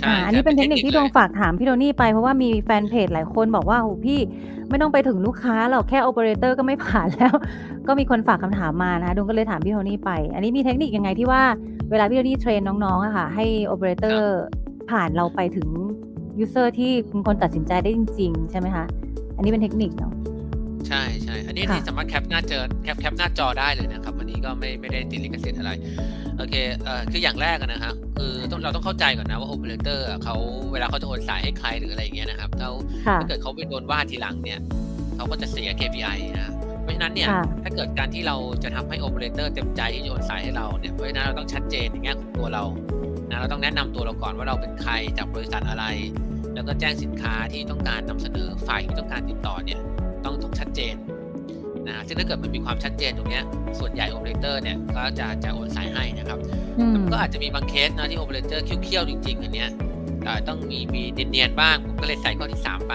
ใช่อ่าอันใช่นี้เป็เป็นนเทเทคคนินิคคที่เลดวยงฝากถามพี่โทนี่ไปเพราะว่ามีแฟนเพจหลายคนบอกว่าโอ้โฮพี่ไม่ต้องไปถึงลูกค้าหรอกแค่ Operator ก็ไม่ผ่านแล้ว ก็มีคนฝากคำถามมานะคะดวงก็เลยถามพี่โทนี่ไป อันนี้มีเทคนิคยังไงที่ว่าเวลาพี่โทนี่เทรนน้องๆอะค่ะ ให้ครั Operator บผ่านเราไปถึงยูสเซอร์ที่เป็นคนตัดสินใจได้จริง ๆ ใช่ไหมคะ?อันนี้เป็นเทคนิคเนาะ ใช่ๆอันนี้ค่ที่ะสามารถแคปหน้าเจอแคปแคปหน้าจอได้เลยนะครับอันนี้ก็ไม่ไม่ได้ติดลิขสิทธิ์อะไรโอเคเอ่อคืออย่างแรกอะนะครับคือต้องเราต้องเข้าใจก่อนนะว่า Operator อะเขาเวลาเขาจะโอนสายให้ใครหรืออะไรอย่างเงี้ยนะครับแล้วค่ะถ้าเกิดเขาไปโดนว่าทีหลังเนี่ยเขาก็จะเสีย KPI นะเพราะฉะนั้นเนี่ยค่ะถ้าเกิดการที่เราจะทำให้ Operator เต็มใจที่จะโอนสายให้เราเนี่ยเพราะฉะนั้นเราต้องชัดเจนในแง่ของตัวเรานะเราต้องแนะนำตัวเราก่อนว่าเราเป็นใครจากบริษัทอะไร แล้วก็แจ้งสินค้าที่ต้องการนำเสนอฝ่ายที่ต้องการติดต่อเนี่ยต้องต้องชัดเจนนะซึ่งถ้าเกิดมันมีความชัดเจนตรงเนี้ยส่วนใหญ่ Operator เนี่ยก็จะจะโอนสายให้นะครับอืแต่มมันก็อาจจะมีบางเคสนะที่ Operator เคี่ยวๆจริงๆอันเนี้ยอ่าต้องมีมีเนียนๆบ้างผมก็เลยใส่ข้อที่ 3 ไป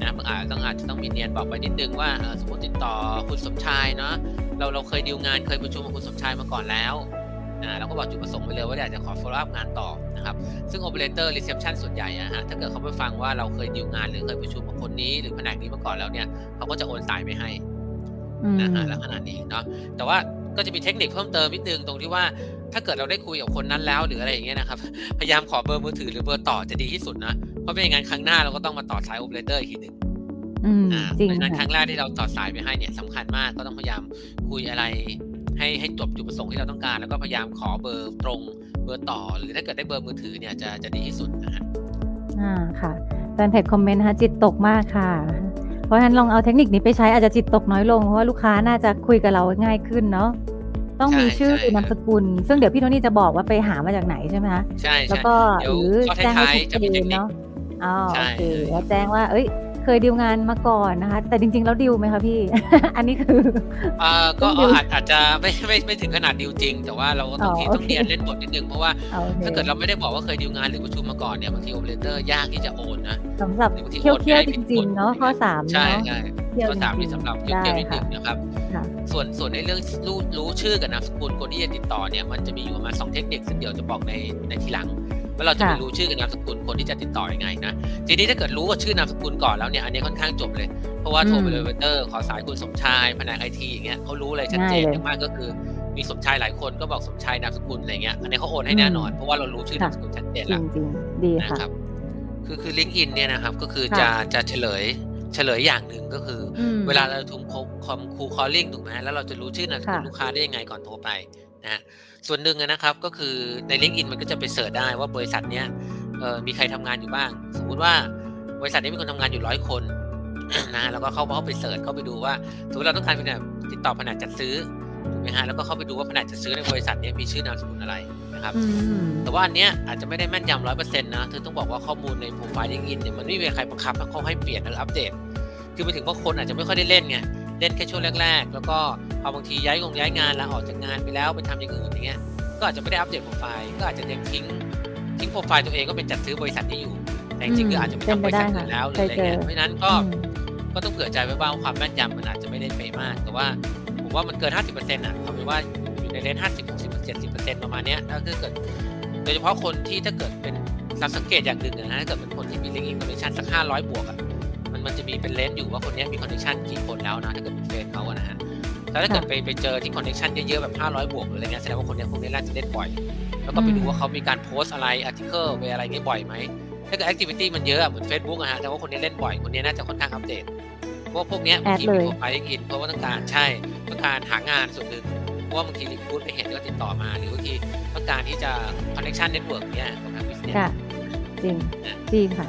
นะมันอาจต้องอาจจะต้องมีเนียนบอกไว้นิดหนึ่งว่าเอ่อสมมุติติดต่อคุณสมชายเนาะเราเราเคยดีลงานเคยประชุมกับคุณสมชายมาก่อนแล้ว อ่าเราก็บอกจุดประสงค์ไปเลยว่าอยากจะขอ follow up งานต่อนะครับ ซึ่ง Operator Reception ส่วนใหญ่อะครับถ้าเกิดเขาไปฟังว่าเราเคยดีลงานหรือเคยประชุมกับคนนี้หรือแผนกนี้มาก่อนแล้วเนี่ยเขาก็จะโอนสายไปให้อืนะครับมลักษณะนี้เนาะแต่ว่าก็จะมีเทคนิคเพิ่มเติมนิดหนึ่งตรงที่ว่าถ้าเกิดเราได้คุยกับคนนั้นแล้วหรืออะไรอย่างเงี้ยนะครับ พยายามขอเบอร์มือถือหรือเบอร์ต่อจะดีที่สุดนะ เพราะไม่อย่างงั้นครั้งหน้าเราก็ต้องมาต่อสาย Operator อีกทีหนึ่งอืมอ่าจริเพงราะฉะนั้นค่ครั้ะงแรกที่เราต่อสายไปให้เนี่ยสำคัญมากก็ต้องพยายามคุยอะไร ให้ให้จบจุดประสงค์ที่เราต้องการ แล้วก็พยายามขอเบอร์ตรงเบอร์ต่อ หรือถ้าเกิดได้เบอร์มือถือเนี่ยจะจะดีที่สุดนะครับอาค่ะแฟนเพจคอมเมนต์นะคะจิตตกมากค่ะ เพราะฉะนั้นลองเอาเทคนิคนี้ไปใช้อาจจะจิตตกน้อยลงเพราะว่าลูกค้าน่าจะคุยกับเราง่ายขึ้นเนาะต้องใช่มีชื่อใช่นามคสรับกุล ซึ่งเดี๋ยวพี่โทนี่จะบอกว่าไปหามาจากไหนใช่ไหมคะ?ใช่แล้วๆก็เดี๋ยหวรือข้อแจ้งให้ท้ายชัดๆจะเจมีเทนคนิคเนาะอ๋อใชโอ่เคเลยแล้วแจ้งว่าเฮ้ย เคยดีลงานมาก่อนนะคะ แต่จริง ๆ แล้วดีลไหมคะพี่?อันนี้คืออ่าต้ก็องเอดีาลอาจอาจจะไม่ไม่ไม่ถึงขนาดดีลจริง แต่ว่าเราก็อ๋ต้อองทีโอต้องเคเนียนเล่นบทนิดหนึ่งเพราะว่าโอเคถ้าเกิดเราไม่ได้บอกว่าเคยดีลงานหรือประชุมมาก่อนเนี่ยบางที Operator ยากที่จะโอนนะสำหรับหรือบางทีเโอนคี่ไปยวให้ๆจผิดริคงนๆเนาะอย่างข้อเงี้ย3ใช่เนาะๆเคี่ยวข้อจ3รินี่งสำหรับๆเคีได้่ยวๆนิดหค่ะนึ่งนะครับค่ะส่วนส่วนในเรื่องสรู้รู้ชื่อกับนามสกุลคนที่จะติดต่อเนี่ยมันจะมีอยู่ประมาณ2เทคนิคซึ่งเดี๋ยวจะบอกในในทีหลัง ว่าเราจะค่ไปะรู้ชื่อกับนามสกุลคนที่จะติดต่อยังไงนะทีนี้ถ้าเกิดรู้ว่าชื่อนามสกุลก่อนแล้วเนี่ยอันนี้ค่อนข้างจบเลย เพราะว่าอืโทรไปเลยม Operator ขอสายคุณสมชายแผนกไอทีอย่างเงี้ยเขารู้เลยชัดง่าเจยนเลอยย่างมากก็คือมีสมชายหลายคนก็บอกสมชายนามสกุลอะไรเงี้ยอันนี้เขาโอนอืให้แน่นอนมเพราะว่าเรารู้ชื่อค่นาะมสกุลชัดเจนจแล้วริงๆดีนะค่ะครับคือคือ LinkedIn เนี่ยนะครับก็คือค่จะะจะเฉลยเฉลยอย่างหนึ่งก็คืออืเวลามเราทุมโคคอม cold calling ถูกไหมแล้วเราจะรู้ชื่อนามสค่กุละลูกค้าได้ยังไงก่อนโทรไป นะครับส่วนหนึ่งอะนะครับก็คือใน LinkedIn มันก็จะไปเซิร์ชได้ว่าบริษัทเนี้ยเอ่อมีใครทำงานอยู่บ้าง สมมุติว่าบริษัทนี้มีคนทำงานอยู่100คนนะเราก็เข้าเข้าไปเซิร์ชเข้าไปดูว่าสมมุติเราต้องการแผนกติดต่อแผนกจัดซื้อถูกไหมครับแล้วก็เข้าไปดูว่าแผนกจัดซื้อในบริษัทเนี้ยมีชื่อนามสกุลอะไรนะครับอืมแต่ว่าอันเนี้ยอาจจะไม่ได้แม่นยำ100%นะคือต้องบอกว่าข้อมูลในโพรไฟล์ LinkedIn เนี่ยมันไม่มีใครบังคับให้เขาให้เปลี่ยนหรืออัปเดต คือหมายถึงว่าคนอาจจะไม่ค่อยได้เล่นไง เล่นแค่ช่วงแรกๆ แล้วก็พอบางทีย้ายงงย้ายงานลาออกจากงานไปแล้วไปทำอย่างอื่นอย่างเงี้ยก็อาจจะไม่ได้อัปเดตโพรไฟล์ก็อาจจะยังทิ้งทิ้งโพรไฟล์ตัวเองว่าเป็นจัดซื้อบริษัทนี้อยู่ แต่จอืริงมๆก็อาจจะไปเป็นทำไปบริได้ษัทค่อื่ะนแล้วหรืเคอยอะไรเจอเงี้ยเพราะฉะนั้นก็อืมก็ต้องเผื่อใจไว้บ้างว่าความแม่นยำมันอาจจะไม่ได้เป๊ะมาก แต่ว่าผมว่ามันเกิน 50%อะเอาเป็นว่าอยู่ในเรนจ์50 60 70%ประมาณเนี้ยถ้าถ้าเกิดโดยเฉพาะคนที่ถ้าเกิดเป็นเราสังเกตอย่างหนึ่งอะนะถ้าเกิดเป็นคนที่มี LinkedIn connection สัก500บวกอะ มันมันจะมีเป็นเรนจ์อยู่ว่าคนเนี้ยมี connection กี่คนแล้วนะถ้าเกิดเป็นเฟซเขาอะนะครับแต่ถ้าค่เกิะดไปไปเจอที่ connection เยอะๆแบบ 500 บวกหรืออะไรเงี้ยแสดงว่าคนเนี้ยพวกนี้น่าจะเล่นบ่อย แล้วอืก็ไปดูว่ามเขามีการโพสต์อะไรอาร์ติเคิลไปอะไรงี้บ่อยไหมถ้าเกิดแอกทิวิตีมันเยอะอะเหมือนเฟซบุ๊กอะครับแสดงว่าคนนี้เล่นบ่อยคนนี้น่าจะค่อนข้างอัปเดตเพราะว่าพวกเนี้ยแอบางดทีเลมียโพรไฟล์ LinkedIn เพราะว่าต้องการใช่ต้องการหางานส่วนหนึ่งเพราะว่าบางที recruit ไปเห็นก็ติดต่อมาหรือบางทีต้องการที่จะ connection network เงี้ยของทาง business ค่ะจริงนะจริงค่ะ